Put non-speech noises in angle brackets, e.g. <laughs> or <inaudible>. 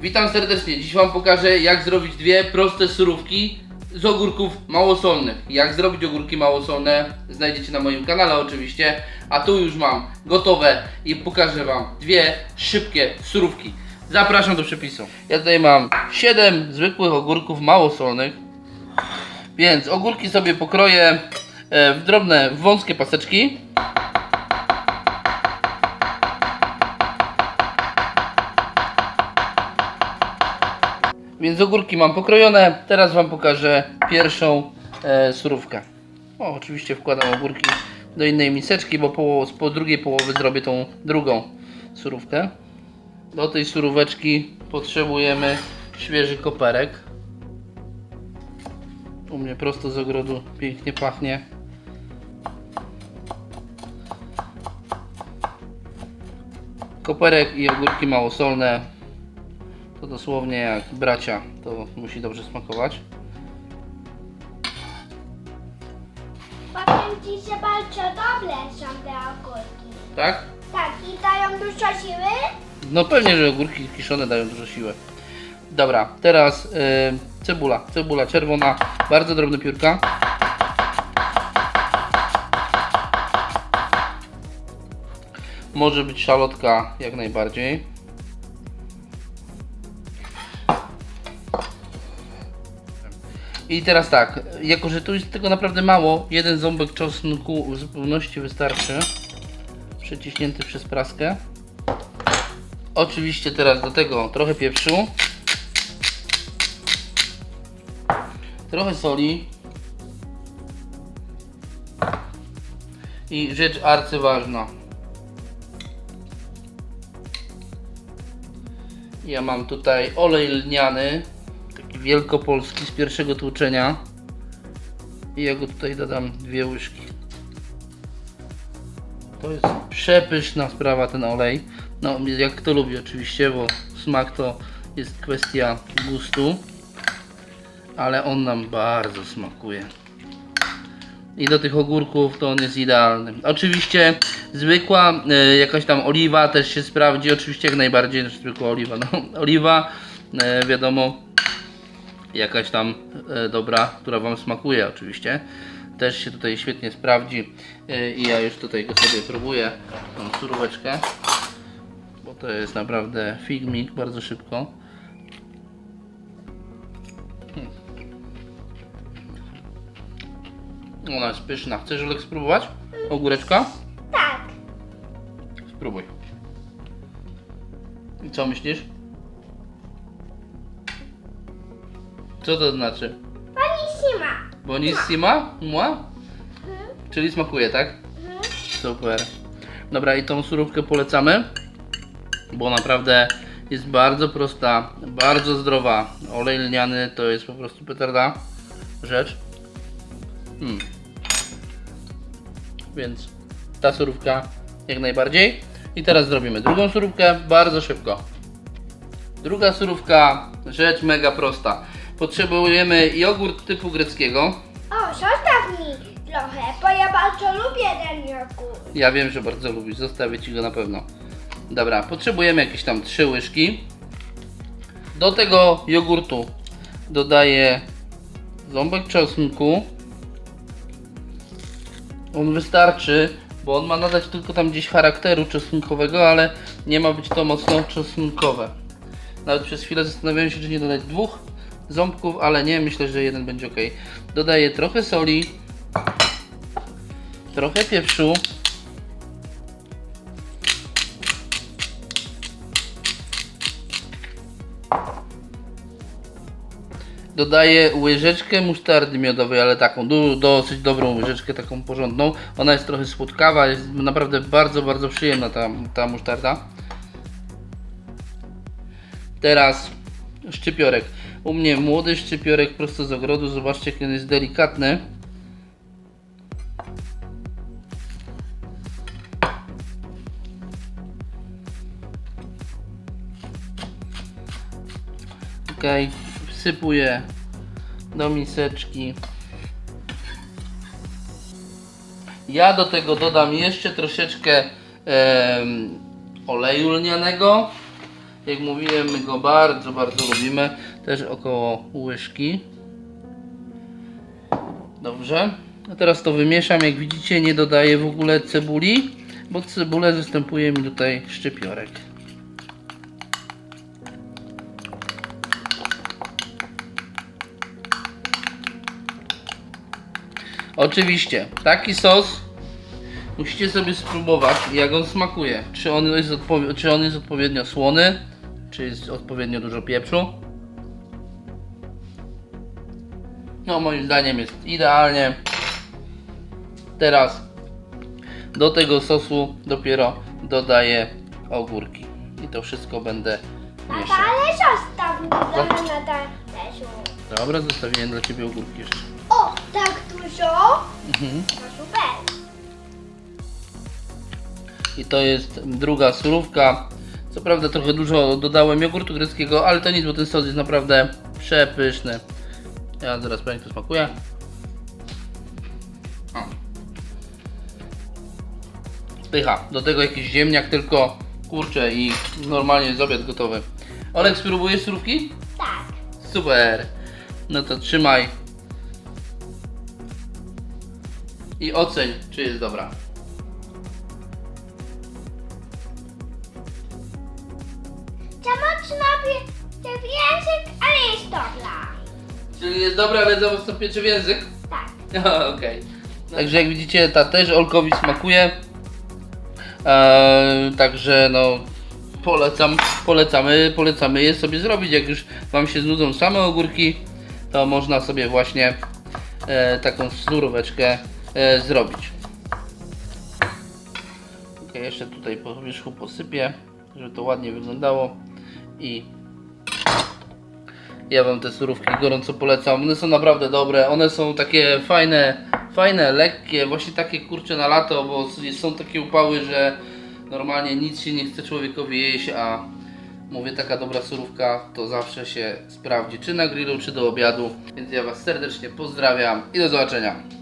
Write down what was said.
Witam serdecznie. Dziś Wam pokażę jak zrobić dwie proste surówki z ogórków małosolnych. Jak zrobić ogórki małosolne znajdziecie na moim kanale oczywiście. A tu już mam gotowe i pokażę Wam dwie szybkie surówki. Zapraszam do przepisu. Ja tutaj mam 7 zwykłych ogórków małosolnych. Więc ogórki sobie pokroję e, w drobne, wąskie paseczki. Więc ogórki mam pokrojone. Teraz Wam pokażę pierwszą e, surówkę. O, oczywiście wkładam ogórki do innej miseczki, bo po, po drugiej połowy zrobię tą drugą surówkę. Do tej suróweczki potrzebujemy świeży koperek. U mnie prosto z ogrodu pięknie pachnie. Koperek i ogórki małosolne dosłownie jak bracia, to musi dobrze smakować. Powiem Ci, że bardzo dobre są te ogórki. Tak? Tak, i dają dużo siły? No pewnie, że ogórki kiszone dają dużo siły. Dobra, teraz y, cebula. Cebula czerwona, bardzo drobne piórka. Może być szalotka jak najbardziej. I teraz tak, jako że tu jest tego naprawdę mało, jeden ząbek czosnku w zupełności wystarczy. Przeciśnięty przez praskę. Oczywiście teraz do tego trochę pieprzu. Trochę soli. I rzecz arcyważna. Ja mam tutaj olej lniany, wielkopolski z pierwszego tłuczenia. I ja go tutaj dodam dwie łyżki. To jest przepyszna sprawa ten olej. No, jak kto lubi oczywiście, bo smak to jest kwestia gustu. Ale on nam bardzo smakuje. I do tych ogórków to on jest idealny. Oczywiście zwykła e, jakaś tam oliwa też się sprawdzi. Oczywiście jak najbardziej, znaczy zwykła oliwa. No, <laughs> oliwa, e, wiadomo, jakaś tam e, dobra, która Wam smakuje oczywiście. Też się tutaj świetnie sprawdzi. E, I ja już tutaj go sobie próbuję, tą suróweczkę. Bo to jest naprawdę filmik, bardzo szybko. Hmm. Ona jest pyszna. Chcesz Olek spróbować? Ogóreczka? Tak. Spróbuj. I co myślisz? Co to znaczy? Panissima. Bonissima? Mua? Czyli smakuje, tak? Mhm. Super. Dobra, i tą surówkę polecamy, bo naprawdę jest bardzo prosta, bardzo zdrowa. Olej lniany to jest po prostu petarda rzecz. Hmm. Więc ta surówka jak najbardziej. I teraz zrobimy drugą surówkę bardzo szybko. Druga surówka, rzecz mega prosta. Potrzebujemy jogurt typu greckiego. O, zostaw mi trochę, bo ja bardzo lubię ten jogurt. Ja wiem, że bardzo lubisz, zostawię Ci go na pewno. Dobra, potrzebujemy jakieś tam trzy łyżki. Do tego jogurtu dodaję ząbek czosnku. On wystarczy, bo on ma nadać tylko tam gdzieś charakteru czosnkowego, ale nie ma być to mocno czosnkowe. Nawet przez chwilę zastanawiałem się, czy nie dodać dwóch ząbków, ale nie, myślę, że jeden będzie ok. Dodaję trochę soli, trochę pieprzu. Dodaję łyżeczkę musztardy miodowej, ale taką du- dosyć dobrą łyżeczkę, taką porządną. Ona jest trochę słodkawa, jest naprawdę bardzo, bardzo przyjemna ta, ta musztarda. Teraz szczypiorek. U mnie młody szczypiorek prosto z ogrodu. Zobaczcie, jak on jest delikatny. Ok, wsypuję do miseczki. Ja do tego dodam jeszcze troszeczkę oleju lnianego. Jak mówiłem, my go bardzo, bardzo lubimy. Też około łyżki. Dobrze. A teraz to wymieszam. Jak widzicie, nie dodaję w ogóle cebuli, bo cebulę zastępuje mi tutaj szczypiorek. Oczywiście, taki sos musicie sobie spróbować, jak on smakuje. Czy on jest, czy on jest odpowiednio słony, czy jest odpowiednio dużo pieprzu. No, moim zdaniem jest idealnie. Teraz do tego sosu dopiero dodaję ogórki. I to wszystko będę mieszał. ale zostaw mi trochę na talerzu. Dobra, zostawiłem dla Ciebie ogórki jeszcze. O, tak dużo? Mhm. No super. I to jest druga surówka. Co prawda trochę dużo dodałem jogurtu greckiego, ale to nic, bo ten sos jest naprawdę przepyszny. Ja zaraz powiem, jak to smakuje. O. Pycha. Do tego jakiś ziemniak tylko, kurczę i normalnie jest obiad gotowy. Olek, spróbujesz surówki? Tak. Super. No to trzymaj. I oceń, czy jest dobra. Za mocno pie- pie- w język, ale jest dobra. Czyli jest dobra, ale za mocno pieczy w język? Tak. <laughs> No, Okej. Także jak widzicie, ta też Olkowi smakuje. Eee, także no polecam, polecamy, polecamy je sobie zrobić. Jak już Wam się znudzą same ogórki, to można sobie właśnie e, taką suróweczkę e, zrobić. Ok, jeszcze tutaj po wierzchu posypię, żeby to ładnie wyglądało i ja Wam te surówki gorąco polecam. One są naprawdę dobre. One są takie fajne, fajne, lekkie, właśnie takie kurcze na lato, bo są takie upały, że normalnie nic się nie chce człowiekowi jeść, a mówię, taka dobra surówka to zawsze się sprawdzi, czy na grillu, czy do obiadu. Więc ja Was serdecznie pozdrawiam i do zobaczenia.